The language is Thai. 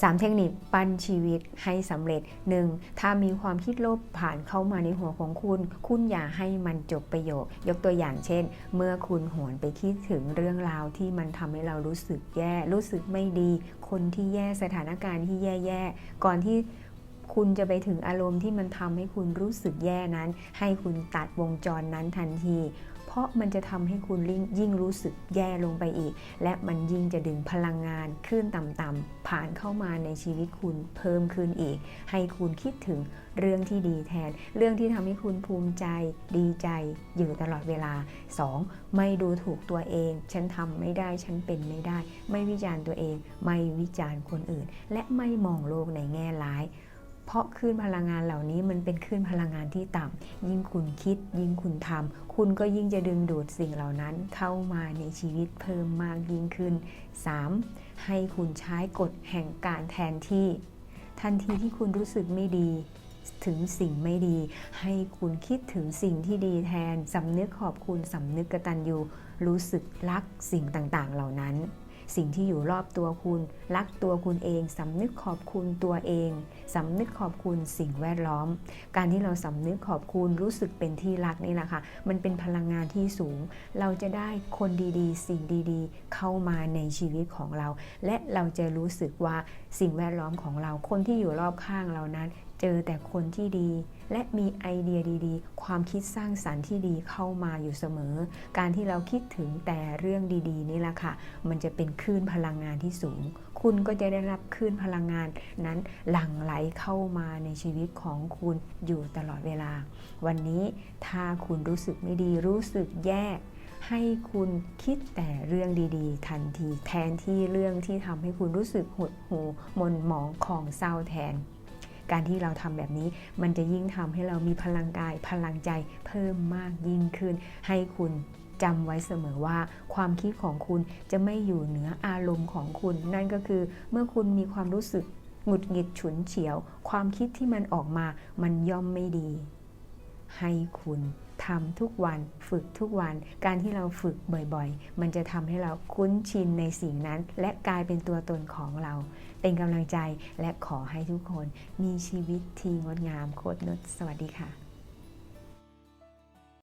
3 เทคนิคปั้นชีวิตให้สำเร็จ 1. ถ้ามีความคิดลบผ่านเข้ามาในหัวของคุณ คุณอย่าให้มันจบประโยค ยกตัวอย่างเช่น เมื่อคุณหวนไปคิดถึงเรื่องราวที่มันทำให้เรารู้สึกแย่ รู้สึกไม่ดี คนที่แย่สถานการณ์ที่แย่ๆ ก่อนที่คุณจะไปถึงอารมณ์ที่มันทำให้คุณรู้สึกแย่นั้น ให้คุณตัดวงจรนั้นทันที ราะมันจะทำให้คุณยิ่งรู้สึกแย่ลงไปอีก และมันยิ่งจะดึงพลังงานขึ้นต่ำๆผ่านเข้ามาในชีวิตคุณเพิ่มขึ้นอีก ให้คุณคิดถึงเรื่องที่ดีแทน เรื่องที่ทำให้คุณภูมิใจดีใจอยู่ตลอดเวลา 2. ไม่ดูถูกตัวเอง ฉันทำไม่ได้ฉันเป็นไม่ได้ ไม่วิจารณ์ตัวเอง ไม่วิจารณ์คนอื่น และไม่มองโลกในแง่ร้าย เพราะคลื่นพลังงานเหล่านี้มันเป็นคลื่นพลังงานที่ต่ำยิ่งคุณคิด ยิ่งคุณทำคุณก็ยิ่งจะดึงดูดสิ่งเหล่านั้นเข้ามาในชีวิตเพิ่มมากยิ่งขึ้น 3. ให้คุณใช้กฎแห่งการแทนที่ ทันทีที่คุณรู้สึกไม่ดีถึงสิ่งไม่ดี ให้คุณคิดถึงสิ่งที่ดีแทนสำนึกขอบคุณสำนึกกตัญญูรู้สึกรักสิ่งต่างๆ เหล่านั้น สิ่งที่อยู่รอบตัวคุณ รักตัวคุณเองสำนึกขอบคุณตัวเองสำนึกขอบคุณสิ่งแวดล้อม การที่เราสำนึกขอบคุณรู้สึกเป็นที่รักนี่แหละค่ะมันเป็นพลังงานที่สูง เราจะได้คนดีๆ สิ่งดีๆ เข้ามาในชีวิตของเรา และเราจะรู้สึกว่าสิ่งแวดล้อมของเราคนที่อยู่รอบข้างเรานั้น เจอแต่คนที่ดี และมีไอเดียดีๆ ความคิดสร้างสรรค์ที่ดีเข้ามาอยู่เสมอ การที่เราคิดถึงแต่เรื่องดีๆ นี่แหละค่ะ มันจะเป็นคลื่นพลังงานที่สูง คุณก็จะได้รับคลื่นพลังงานนั้นหลั่งไหลเข้ามาในชีวิตของคุณอยู่ตลอดเวลา วันนี้ถ้าคุณรู้สึกไม่ดีรู้สึกแย่ให้คุณคิดแต่เรื่องดีๆ ทันทีแทนที่เรื่องที่ทำให้คุณรู้สึกหดหู่หมนหมองของเศร้าแทน การที่เราทำแบบนี้ มันจะยิ่งทำให้เรามีพลังกายพลังใจเพิ่มมากยิ่งขึ้น ให้คุณจำไว้เสมอว่าความคิดของคุณจะไม่อยู่เหนืออารมณ์ของคุณ นั่นก็คือเมื่อคุณมีความรู้สึกหงุดหงิดฉุนเฉียว ความคิดที่มันออกมามันย่อมไม่ดี ให้คุณทำทุกวันฝึกทุกวัน การที่เราฝึกบ่อยๆ มันจะทำให้เราคุ้นชินในสิ่งนั้น และกลายเป็นตัวตนของเรา เป็นกำลังใจและขอให้ทุกคนมีชีวิตที่งดงามโคตรนุชสวัสดีค่ะ